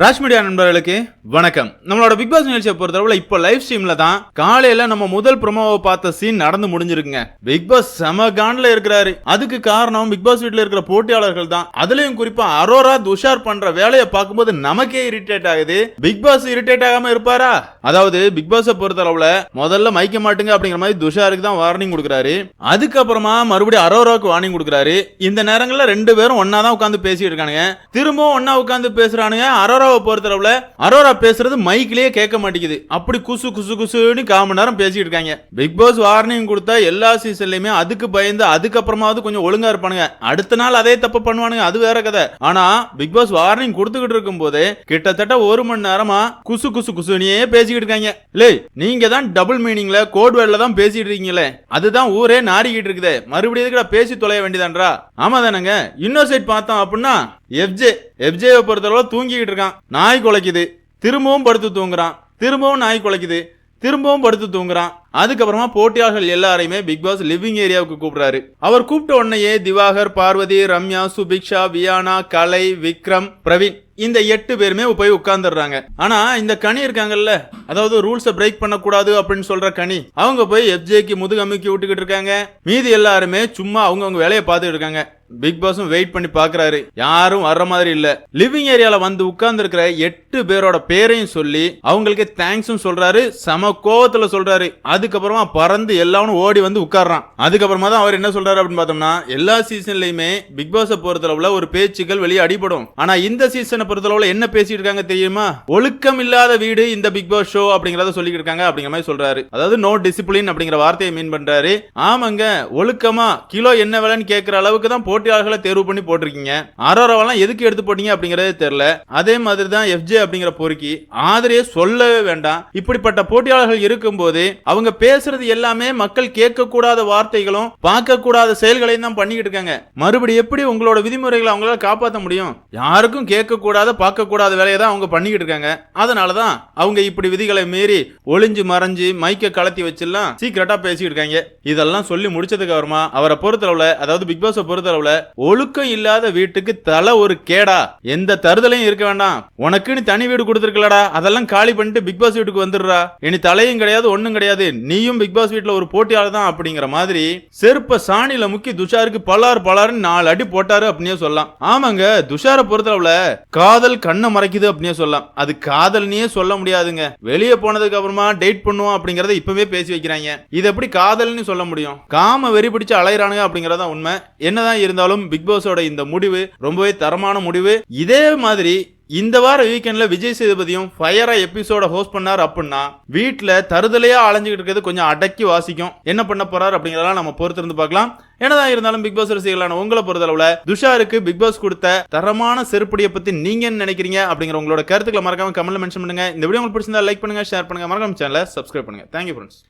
Raj media நண்பர்களுக்கு வணக்கம். நம்மளோட பிக் பாஸ் நிகழ்ச்சியை பொறுத்தளவுல இப்போ லைவ் ஸ்ட்ரீம்ல தான் காலையில நம்ம முதல் ப்ரோமோவை பார்த்த சீன் நடந்து முடிஞ்சிருக்குங்க. பிக் பாஸ் செம காண்ட்ல இருக்கிறாரு. அதுக்கு காரணம் பிக் பாஸ் வீட்ல இருக்கிற போட்டியாளர்கள் தான். அதுலயும் குறிப்பா அரோரா துஷார் பண்ற வேலையை பார்க்கும்போது நமக்கே இரிட்டேட் ஆகுது. பிக் பாஸ் இரிட்டேட் ஆகாம இருப்பாரா? அதாவது பிக் பாஸை பொறுத்தளவுல முதல்ல மைக்க மாட்டுங்க அப்படிங்கிற மாதிரி துஷாருக்கு தான் வார்னிங் கொடுக்குறாரு. அதுக்கப்புறமா மறுபடியும் அரோராவுக்கு வார்னிங் கொடுக்குறாரு. இந்த நேரங்கள்ல ரெண்டு பேரும் ஒன்னா தான் உட்காந்து பேசிட்டு இருக்கானுங்க. திரும்பவும் ஒன்னா உட்காந்து பேசுறானுங்க. அரோராவை பொறுத்தளவுல அரோரா பேசுறது மைக்கிலேயே கேட்க மாட்டேங்குது. அப்படி குசு குசு குசுன்னு கால் மணி நேரம் பேசிட்டு இருக்காங்க. பிக் பாஸ் வார்னிங் கொடுத்தா எல்லா சீசன்லயுமே அதுக்கு பயந்து அதுக்கப்புறமாவது கொஞ்சம் ஒழுங்கா இருப்பானுங்க. அடுத்த நாள் அதே தப்பு பண்ணுவானுங்க. அது வேற கதை. ஆனா பிக் பாஸ் வார்னிங் கொடுத்துக்கிட்டு இருக்கும் போது கிட்டத்தட்ட ஒரு மணி நேரமா குசு குசு குசுனியே பேசிக்கிட்டு இருக்காங்க. லே நீங்க தான் டபுள் மீனிங்ல கோட் வேர்ட்ல தான் பேசிட்டு இருக்கீங்களே. அதுதான் ஊரே நாரிக்கிட்டு இருக்குதே. மறுபடியும் பேசி தொலைய வேண்டியதான்றா? ஆமா தானங்க இன்னொரு சைட் பார்த்தோம் அப்படின்னா எஃப்ஜே எஃப்ஜேவை பொறுத்தளவு தூங்கிக்கிட்டு இருக்கான். நாய் குலைக்குது. திரும்பவும் படுத்து தூங்குறான். திரும்பவும் நாய் குலைக்குது. திரும்பவும் படுத்து தூங்குறான். அதுக்கப்புறமா போட்டியாளர்கள் எல்லாரையுமே பிக் பாஸ் லிவிங் ஏரியாவுக்கு கூப்பிடுறாரு. அவர் கூப்பிட்ட உடனேயே திவாகர் பார்வதி ரம்யா சுபிக்ஷா வியானா கலை விக்ரம் பிரவீன் இந்த எட்டு பேருமே போய் உட்கார்ந்துடுறாங்க. ஆனா இந்த கனி இருக்காங்கல்ல அதாவது ரூல்ஸை பிரேக் பண்ணக்கூடாது அப்படின்னு சொல்ற கனி அவங்க போய் எஃப்ஜேக்கு முதுகமுக்கி விட்டுக்கிட்டு இருக்காங்க. மீதி எல்லாருமே சும்மா அவங்கவுங்க வேலையை பார்த்துட்டு இருக்காங்க. பிக் பாஸும் வெயிட் பண்ணி பாக்குறாரு யாரும் வர்ற மாதிரி இல்ல. லிவிங் ஏரியால வந்து உட்கார்ந்து இருக்கிற எட்டு பேரோட பேரையும் சொல்லி அவங்களுக்கு தேங்க்ஸும் சொல்றாரு சம கோவத்துல சொல்றாரு. அதுக்கப்புறமா பறந்து எல்லாரும் ஓடி வந்து உட்கார்றான். அதுக்கப்புறமா தான் அவர் என்ன சொல்றாரு அப்படின்னு பார்த்தோம்னா எல்லா சீசன்லயுமே பிக் பாஸை பொறுத்தளவுல ஒரு பேச்சுக்கள் வெளியே அடிபடும். ஆனா இந்த சீசனை பொறுத்தளவுல என்ன பேசிட்டு இருக்காங்க தெரியுமா? ஒழுக்கம் இல்லாத வீடு இந்த பிக் பாஸ் ஷோ அப்படிங்கறத சொல்லிட்டு இருக்காங்க அப்படிங்கிற மாதிரி சொல்றாரு. அதாவது நோ டிசிப்ளின் அப்படிங்கிற வார்த்தையை மீன் பண்றாரு. ஆமாங்க ஒழுக்கமா கிலோ என்ன விலைன்னு கேட்கிற அளவுக்கு தான் போட்டியாளர்களை தேர்வு பண்ணி போட்டிருக்கீங்க. ஆரோராவெல்லாம் எதுக்கு எடுத்து போட்டீங்க அப்படிங்கறதே தெரியல. அதே மாதிரி தான் எஃப்ஜே அப்படிங்கிற பொறுக்கி ஆதரையே சொல்லவே வேண்டாம். இப்படிப்பட்ட போட்டியாளர்கள் இருக்கும்போது அவங்க பேசுறது எல்லாமே மக்கள் கேட்கக்கூடாத வார்த்தைகளும் பார்க்கக்கூடாத செயல்களையும் தான் பண்ணிக்கிட்டு இருக்காங்க. மறுபடி எப்படி உங்களோட விதிமுறைகளை அவங்களால காப்பாற்ற முடியும்? யாருக்கும் கேட்கக்கூடாத பார்க்கக்கூடாத வேலையை தான் அவங்க பண்ணிக்கிட்டு இருக்காங்க. அதனால தான் அவங்க இப்படி விதிகளை மீறி ஒளிஞ்சு மறைஞ்சு மைக்க கலத்தி வச்சுலாம் சீக்கிரட்டா பேசிட்டு இருக்காங்க. இதெல்லாம் சொல்லி முடிச்சதுக்கு அப்புறமா அவரை பொறுத்தளவுல அதாவது பிக் பாஸை பொறுத்தளவுல ஒழுக்கம் இல்லாத வீட்டுக்கு தலை ஒரு கேடா. எந்த தருதலையும் இருக்க வேண்டாம். உனக்குன்னு தனி வீடு கொடுத்துருக்கலடா. அதெல்லாம் காலி பண்ணிட்டு பிக் பாஸ் வீட்டுக்கு வந்துடுறா. இனி தலையும் கிடையாது ஒண்ணும் கிடையாது. நீயும் பிக் பாஸ் வீட்டுல ஒரு போட்டியாளர் தான் அப்படிங்கிற மாதிரி செருப்ப சாணியில முக்கி துஷாருக்கு பலார் பலாருன்னு நாலு அடி போட்டாரு அப்படின்னே சொல்லலாம். ஆமாங்க துஷாரை பொறுத்தளவுல காதல் கண்ணை மறைக்குது அப்படின்னே சொல்லலாம். அது காதல்னே சொல்ல முடியாதுங்க. வெளியே போனதுக்கு அப்புறமா டேட் பண்ணுவோம் அப்படிங்கறத இப்பவே பேசி வைக்கிறாங்க. இது எப்படி காதல்னு சொல்ல முடியும்? காம வெறி பிடிச்சு அலையறானுங்க அப்படிங்கறதான் உண்மை. என்னதான் இருந்தாலும் பிக் பாஸோட இந்த முடிவு ரொம்பவே தரமான முடிவு. இதே மாதிரி இந்த வார வீக்கெண்ட்ல விஜய் சேதுபதியும் ஃபயரா எபிசோட ஹோஸ்ட் பண்ணார் அப்படின்னா வீட்டில் தருதலையா அலைஞ்சுக்கிட்டு இருக்கிறது கொஞ்சம் அடக்கி வாசிக்கும். என்ன பண்ண போறாரு அப்படிங்கறதெல்லாம் நம்ம பொறுத்திருந்து பார்க்கலாம். என்னதான் இருந்தாலும் பிக் பாஸ் ரசிகர்களான உங்களை பொறுத்தளவுல துஷாருக்கு பிக் பாஸ் கொடுத்த தரமான செருப்படியை பத்தி நீங்க என்ன நினைக்கிறீங்க அப்படிங்கிற உங்களோட கருத்துக்களை மறக்காம கமெண்ட்ல மென்ஷன் பண்ணுங்க. இந்த வீடியோ உங்களுக்கு பிடிச்சிருந்தா லைக் பண்ணுங்க ஷேர் பண்ணுங்க. மறக்காம சேனலை சப்ஸ்கிரைப் பண்ணுங்க. Thank you friends